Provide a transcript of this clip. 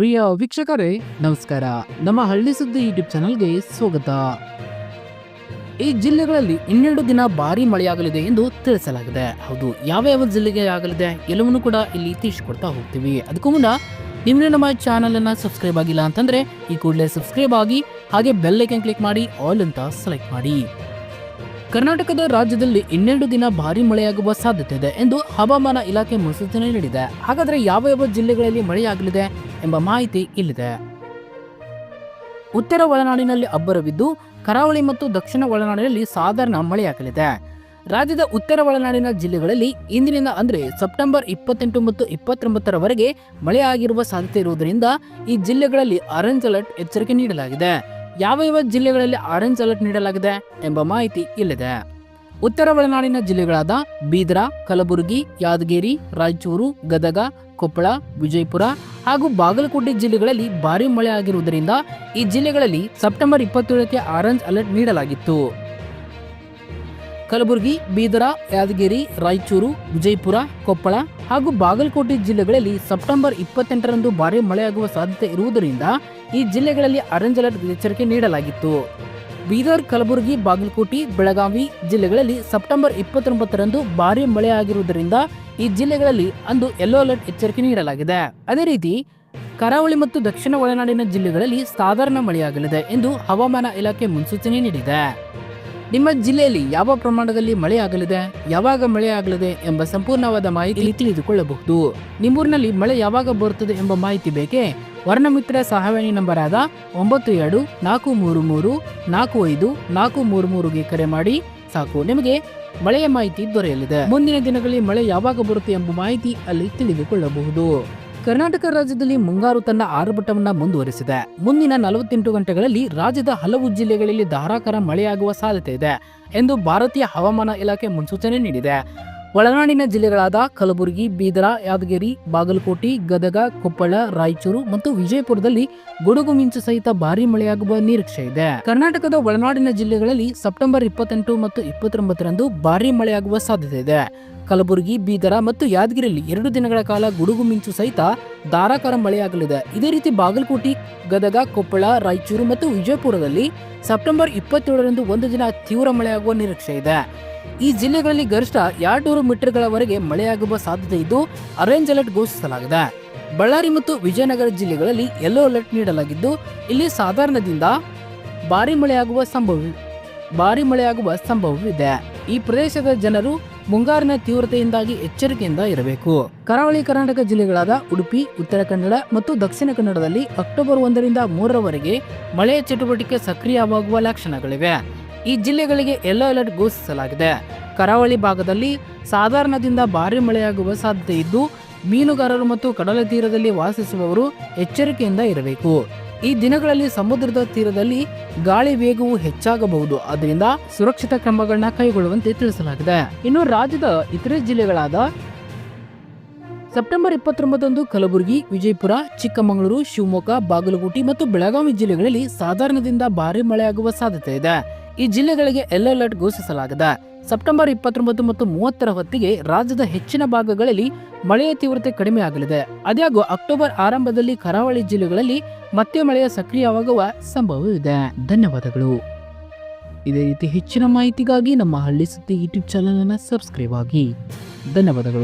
ಪ್ರಿಯ ವೀಕ್ಷಕರೇ, ನಮಸ್ಕಾರ. ನಮ್ಮ ಹಳ್ಳಿ ಸುದ್ದಿ ಯೂಟ್ಯೂಬ್ ಚಾನಲ್ಗೆ ಸ್ವಾಗತ. ಈ ಜಿಲ್ಲೆಗಳಲ್ಲಿ ಇನ್ನೆರಡು ದಿನ ಭಾರಿ ಮಳೆಯಾಗಲಿದೆ ಎಂದು ತಿಳಿಸಲಾಗಿದೆ. ಹೌದು, ಯಾವ ಯಾವ ಜಿಲ್ಲೆಗೆ ಆಗಲಿದೆ ಎಲ್ಲವನ್ನೂ ಕೂಡ ಇಲ್ಲಿ ತಿಳಿಸಿಕೊಡ್ತಾ ಹೋಗ್ತೀವಿ. ಅದಕ್ಕೂ ಮುನ್ನ ನಿಮ್ಮ ನಮ್ಮ ಚಾನಲ್ ಅನ್ನ ಸಬ್ಸ್ಕ್ರೈಬ್ ಆಗಿಲ್ಲ ಅಂತಂದ್ರೆ ಈ ಕೂಡಲೇ ಸಬ್ಸ್ಕ್ರೈಬ್ ಆಗಿ, ಹಾಗೆ ಬೆಲ್ ಐಕನ್ ಕ್ಲಿಕ್ ಮಾಡಿ, ಆಲ್ ಅಂತ ಸೆಲೆಕ್ಟ್ ಮಾಡಿ. ಕರ್ನಾಟಕದ ರಾಜ್ಯದಲ್ಲಿ ಇನ್ನೆರಡು ದಿನ ಭಾರಿ ಮಳೆಯಾಗುವ ಸಾಧ್ಯತೆ ಇದೆ ಎಂದು ಹವಾಮಾನ ಇಲಾಖೆ ಮುನ್ಸೂಚನೆ ನೀಡಿದೆ. ಹಾಗಾದ್ರೆ ಯಾವ ಯಾವ ಜಿಲ್ಲೆಗಳಲ್ಲಿ ಮಳೆಯಾಗಲಿದೆ? ಎಂಬ ಮಾಹಿತಿ ಇಲ್ಲಿದೆ. ಉತ್ತರ ಒಳನಾಡಿನಲ್ಲಿ ಅಬ್ಬರವಿದ್ದು, ಕರಾವಳಿ ಮತ್ತು ದಕ್ಷಿಣ ಒಳನಾಡಿನಲ್ಲಿ ಸಾಧಾರಣ ಮಳೆಯಾಗಲಿದೆ. ರಾಜ್ಯದ ಉತ್ತರ ಒಳನಾಡಿನ ಜಿಲ್ಲೆಗಳಲ್ಲಿ ಇಂದಿನಿಂದ ಅಂದರೆ ಸೆಪ್ಟೆಂಬರ್ ಇಪ್ಪತ್ತೆಂಟು ಮತ್ತು ಇಪ್ಪತ್ತೊಂಬತ್ತರವರೆಗೆ ಮಳೆಯಾಗಿರುವ ಸಾಧ್ಯತೆ ಇರುವುದರಿಂದ ಈ ಜಿಲ್ಲೆಗಳಲ್ಲಿ ಆರೆಂಜ್ ಅಲರ್ಟ್ ಎಚ್ಚರಿಕೆ ನೀಡಲಾಗಿದೆ. ಯಾವ ಯಾವ ಜಿಲ್ಲೆಗಳಲ್ಲಿ ಆರೆಂಜ್ ಅಲರ್ಟ್ ನೀಡಲಾಗಿದೆ ಎಂಬ ಮಾಹಿತಿ ಇಲ್ಲಿದೆ. ಉತ್ತರ ಒಳನಾಡಿನ ಜಿಲ್ಲೆಗಳಾದ ಬೀದರ, ಕಲಬುರಗಿ, ಯಾದಗಿರಿ, ರಾಯಚೂರು, ಗದಗ ಕೊಪ್ಪಳ, ವಿಜಯಪುರ ಹಾಗೂ ಬಾಗಲಕೋಟೆ ಜಿಲ್ಲೆಗಳಲ್ಲಿ ಭಾರಿ ಮಳೆ ಆಗಿರುವುದರಿಂದ ಈ ಜಿಲ್ಲೆಗಳಲ್ಲಿ ಸೆಪ್ಟೆಂಬರ್ ಇಪ್ಪತ್ತೇಳಕ್ಕೆ ಆರೆಂಜ್ ಅಲರ್ಟ್ ನೀಡಲಾಗಿತ್ತು. ಕಲಬುರಗಿ, ಬೀದರ, ಯಾದಗಿರಿ, ರಾಯಚೂರು, ವಿಜಯಪುರ, ಕೊಪ್ಪಳ ಹಾಗೂ ಬಾಗಲಕೋಟೆ ಜಿಲ್ಲೆಗಳಲ್ಲಿ ಸೆಪ್ಟೆಂಬರ್ ಇಪ್ಪತ್ತೆಂಟರಂದು ಭಾರಿ ಮಳೆಯಾಗುವ ಸಾಧ್ಯತೆ ಇರುವುದರಿಂದ ಈ ಜಿಲ್ಲೆಗಳಲ್ಲಿ ಆರೆಂಜ್ ಅಲರ್ಟ್ ಎಚ್ಚರಿಕೆ ನೀಡಲಾಗಿತ್ತು. ಬೀದರ್, ಕಲಬುರಗಿ, ಬಾಗಲಕೋಟೆ, ಬೆಳಗಾವಿ ಜಿಲ್ಲೆಗಳಲ್ಲಿ ಸೆಪ್ಟೆಂಬರ್ ಇಪ್ಪತ್ತೊಂಬತ್ತರಂದು ಭಾರಿ ಮಳೆಯಾಗಿರುವುದರಿಂದ ಈ ಜಿಲ್ಲೆಗಳಲ್ಲಿ ಅಂದು ಯೆಲ್ಲೋ ಅಲರ್ಟ್ ಎಚ್ಚರಿಕೆ ನೀಡಲಾಗಿದೆ. ಅದೇ ರೀತಿ ಕರಾವಳಿ ಮತ್ತು ದಕ್ಷಿಣ ಒಳನಾಡಿನ ಜಿಲ್ಲೆಗಳಲ್ಲಿ ಸಾಧಾರಣ ಮಳೆಯಾಗಲಿದೆ ಎಂದು ಹವಾಮಾನ ಇಲಾಖೆ ಮುನ್ಸೂಚನೆ ನೀಡಿದೆ. ನಿಮ್ಮ ಜಿಲ್ಲೆಯಲ್ಲಿ ಯಾವ ಪ್ರಮಾಣದಲ್ಲಿ ಮಳೆಯಾಗಲಿದೆ, ಯಾವಾಗ ಮಳೆಯಾಗಲಿದೆ ಎಂಬ ಸಂಪೂರ್ಣವಾದ ಮಾಹಿತಿ ತಿಳಿದುಕೊಳ್ಳಬಹುದು. ನಿಮ್ಮೂರಿನಲ್ಲಿ ಮಳೆ ಯಾವಾಗ ಬರುತ್ತದೆ ಎಂಬ ಮಾಹಿತಿ ಬೇಕೇ? ವರ್ಣಮಿತ್ರ ಸಹಾಯವಾಣಿ ನಂಬರ್ ಆದ ಒಂಬತ್ತು ಎರಡು ನಾಲ್ಕು ಮೂರು ಮೂರು ನಾಲ್ಕು ಐದು ನಾಲ್ಕು ಮೂರು ಮೂರುಗೆ ಕರೆ ಮಾಡಿ ಸಾಕು. ನಿಮಗೆ ಮಳೆಯ ಮಾಹಿತಿ ದೊರೆಯಲಿದೆ. ಮುಂದಿನ ದಿನಗಳಲ್ಲಿ ಮಳೆ ಯಾವಾಗ ಬರುತ್ತೆ ಎಂಬ ಮಾಹಿತಿ ಅಲ್ಲಿ ತಿಳಿದುಕೊಳ್ಳಬಹುದು. ಕರ್ನಾಟಕ ರಾಜ್ಯದಲ್ಲಿ ಮುಂಗಾರು ತನ್ನ ಆರ್ಭಟವನ್ನ ಮುಂದುವರಿಸಿದೆ. ಮುಂದಿನ ನಲವತ್ತೆಂಟು ಗಂಟೆಗಳಲ್ಲಿ ರಾಜ್ಯದ ಹಲವು ಜಿಲ್ಲೆಗಳಲ್ಲಿ ಧಾರಾಕಾರ ಮಳೆಯಾಗುವ ಸಾಧ್ಯತೆ ಇದೆ ಎಂದು ಭಾರತೀಯ ಹವಾಮಾನ ಇಲಾಖೆ ಮುನ್ಸೂಚನೆ ನೀಡಿದೆ. ಒಳನಾಡಿನ ಜಿಲ್ಲೆಗಳಾದ ಕಲಬುರಗಿ, ಬೀದರ, ಯಾದಗಿರಿ, ಬಾಗಲಕೋಟೆ, ಗದಗ, ಕೊಪ್ಪಳ, ರಾಯಚೂರು ಮತ್ತು ವಿಜಯಪುರದಲ್ಲಿ ಗುಡುಗು ಮಿಂಚು ಸಹಿತ ಭಾರಿ ಮಳೆಯಾಗುವ ನಿರೀಕ್ಷೆ ಇದೆ. ಕರ್ನಾಟಕದ ಒಳನಾಡಿನ ಜಿಲ್ಲೆಗಳಲ್ಲಿ ಸೆಪ್ಟೆಂಬರ್ ಇಪ್ಪತ್ತೆಂಟು ಮತ್ತು ಇಪ್ಪತ್ತೊಂಬತ್ತರಂದು ಭಾರಿ ಮಳೆಯಾಗುವ ಸಾಧ್ಯತೆ ಇದೆ. ಕಲಬುರಗಿ, ಬೀದರ ಮತ್ತು ಯಾದಗಿರಿಯಲ್ಲಿ ಎರಡು ದಿನಗಳ ಕಾಲ ಗುಡುಗು ಮಿಂಚು ಸಹಿತ ಧಾರಾಕಾರ ಮಳೆಯಾಗಲಿದೆ. ಇದೇ ರೀತಿ ಬಾಗಲಕೋಟೆ, ಗದಗ, ಕೊಪ್ಪಳ, ರಾಯಚೂರು ಮತ್ತು ವಿಜಯಪುರದಲ್ಲಿ ಸೆಪ್ಟೆಂಬರ್ ಇಪ್ಪತ್ತೇಳರಂದು ಒಂದು ದಿನ ತೀವ್ರ ಮಳೆಯಾಗುವ ನಿರೀಕ್ಷೆ ಇದೆ. ಈ ಜಿಲ್ಲೆಗಳಲ್ಲಿ ಗರಿಷ್ಠ ಎರಡ್ನೂರು ಮೀಟರ್ಗಳವರೆಗೆ ಮಳೆಯಾಗುವ ಸಾಧ್ಯತೆ ಇದ್ದು ಆರೆಂಜ್ ಅಲರ್ಟ್ ಘೋಷಿಸಲಾಗಿದೆ. ಬಳ್ಳಾರಿ ಮತ್ತು ವಿಜಯನಗರ ಜಿಲ್ಲೆಗಳಲ್ಲಿ ಯೆಲ್ಲೋ ಅಲರ್ಟ್ ನೀಡಲಾಗಿದ್ದು, ಇಲ್ಲಿ ಸಾಧಾರಣದಿಂದ ಭಾರಿ ಮಳೆಯಾಗುವ ಸಂಭವ, ಭಾರಿ ಮಳೆಯಾಗುವ ಸಂಭವವಿದೆ. ಈ ಪ್ರದೇಶದ ಜನರು ಮುಂಗಾರಿನ ತೀವ್ರತೆಯಿಂದಾಗಿ ಎಚ್ಚರಿಕೆಯಿಂದ ಇರಬೇಕು. ಕರಾವಳಿ ಕರ್ನಾಟಕ ಜಿಲ್ಲೆಗಳಾದ ಉಡುಪಿ, ಉತ್ತರ ಕನ್ನಡ ಮತ್ತು ದಕ್ಷಿಣ ಕನ್ನಡದಲ್ಲಿ ಅಕ್ಟೋಬರ್ ಒಂದರಿಂದ ಮೂರರವರೆಗೆ ಮಳೆಯ ಚಟುವಟಿಕೆ ಸಕ್ರಿಯವಾಗುವ ಲಕ್ಷಣಗಳಿವೆ. ಈ ಜಿಲ್ಲೆಗಳಿಗೆ ಯೆಲ್ಲೋ ಅಲರ್ಟ್ ಘೋಷಿಸಲಾಗಿದೆ. ಕರಾವಳಿ ಭಾಗದಲ್ಲಿ ಸಾಧಾರಣದಿಂದ ಭಾರಿ ಮಳೆಯಾಗುವ ಸಾಧ್ಯತೆ ಇದ್ದು, ಮೀನುಗಾರರು ಮತ್ತು ಕಡಲ ತೀರದಲ್ಲಿ ವಾಸಿಸುವವರು ಎಚ್ಚರಿಕೆಯಿಂದ ಇರಬೇಕು. ಈ ದಿನಗಳಲ್ಲಿ ಸಮುದ್ರದ ತೀರದಲ್ಲಿ ಗಾಳಿ ವೇಗವು ಹೆಚ್ಚಾಗಬಹುದು. ಅದರಿಂದ ಸುರಕ್ಷಿತ ಕ್ರಮಗಳನ್ನ ಕೈಗೊಳ್ಳುವಂತೆ ತಿಳಿಸಲಾಗಿದೆ. ಇನ್ನು ರಾಜ್ಯದ ಇತರೆ ಜಿಲ್ಲೆಗಳಾದ ಸೆಪ್ಟೆಂಬರ್ ಇಪ್ಪತ್ತೊಂಬತ್ತೊಂದು ಕಲಬುರಗಿ, ವಿಜಯಪುರ, ಚಿಕ್ಕಮಗಳೂರು, ಶಿವಮೊಗ್ಗ, ಬಾಗಲಕೋಟೆ ಮತ್ತು ಬೆಳಗಾವಿ ಜಿಲ್ಲೆಗಳಲ್ಲಿ ಸಾಧಾರಣದಿಂದ ಭಾರಿ ಮಳೆಯಾಗುವ ಸಾಧ್ಯತೆ ಇದೆ. ಈ ಜಿಲ್ಲೆಗಳಿಗೆ ಯೆಲ್ಲೋ ಅಲರ್ಟ್ ಘೋಷಿಸಲಾಗಿದೆ. ಸೆಪ್ಟೆಂಬರ್ ಇಪ್ಪತ್ತೊಂಬತ್ತು ಮತ್ತು ಮೂವತ್ತರ ಹೊತ್ತಿಗೆ ರಾಜ್ಯದ ಹೆಚ್ಚಿನ ಭಾಗಗಳಲ್ಲಿ ಮಳೆಯ ತೀವ್ರತೆ ಕಡಿಮೆಯಾಗಲಿದೆ ಅದಾಗೂ ಅಕ್ಟೋಬರ್ ಆರಂಭದಲ್ಲಿ ಕರಾವಳಿ ಜಿಲ್ಲೆಗಳಲ್ಲಿ ಮತ್ತೆ ಮಳೆಯ ಸಕ್ರಿಯವಾಗುವ ಸಂಭವವಿದೆ ಧನ್ಯವಾದಗಳು. ಇದೇ ರೀತಿ ಹೆಚ್ಚಿನ ಮಾಹಿತಿಗಾಗಿ ನಮ್ಮ ಹಳ್ಳಿ ಸುದ್ದಿ ಯೂಟ್ಯೂಬ್ ಚಾನಲ್ ಅನ್ನು ಸಬ್ಸ್ಕ್ರೈಬ್ ಆಗಿ. ಧನ್ಯವಾದಗಳು.